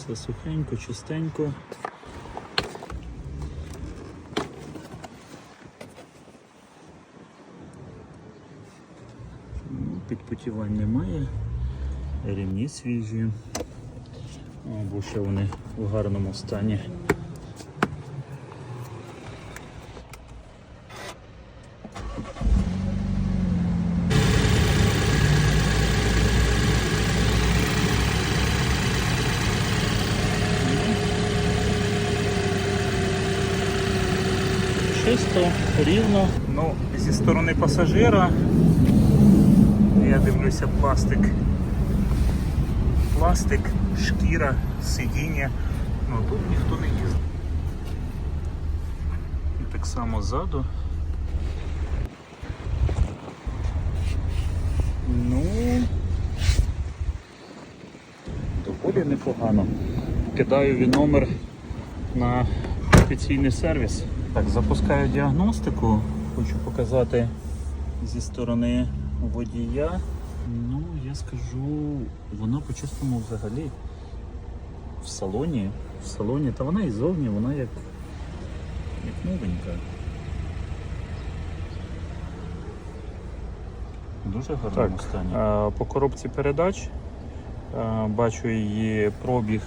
Все сухенько, чистенько. Ну, Підпотівань немає. Рівні свіжі. Або ще вони в гарному стані. Чисто, рівно. Ну, зі сторони пасажира я дивлюся пластик. Пластик, шкіра, сидіння. Ну тут ніхто не їздить. І так само ззаду. Ну доволі непогано. Кидаю він номер на офіційний сервіс. Так, запускаю діагностику. Хочу показати зі сторони водія. Ну, я скажу, вона по-чесному взагалі в салоні. В салоні, та вона і зовні, вона як, як новенька. Дуже гарному стані. Е, По коробці передач е, бачу її пробіг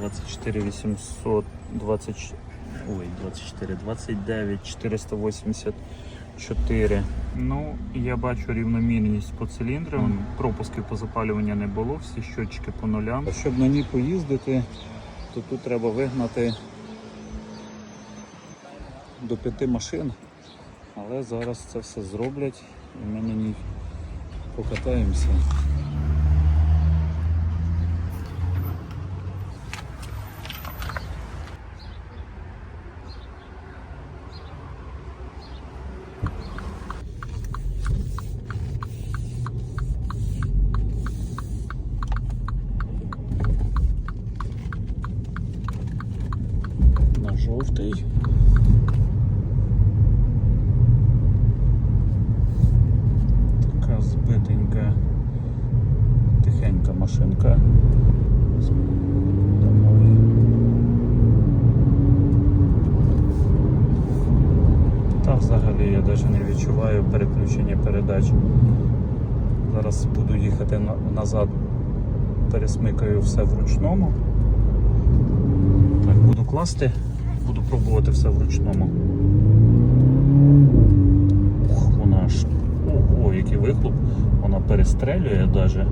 24 820, ой, 24, 29 484. Ну, я бачу рівномірність по циліндрам, пропусків по запалювання не було, всі щотчики по нулям. Щоб на ній поїздити, то тут треба вигнати до п'яти машин. Але зараз це все зроблять і ми на ній покатаємося. Жовтий. Така збитенька, тихенька машинка. Та взагалі я навіть не відчуваю переключення передач. Зараз буду їхати назад, пересмикаю все вручному. Так, буду класти, буду пробувати все вручному. Ух, вона ж... Ого, який вихлоп, вона перестрелює навіть.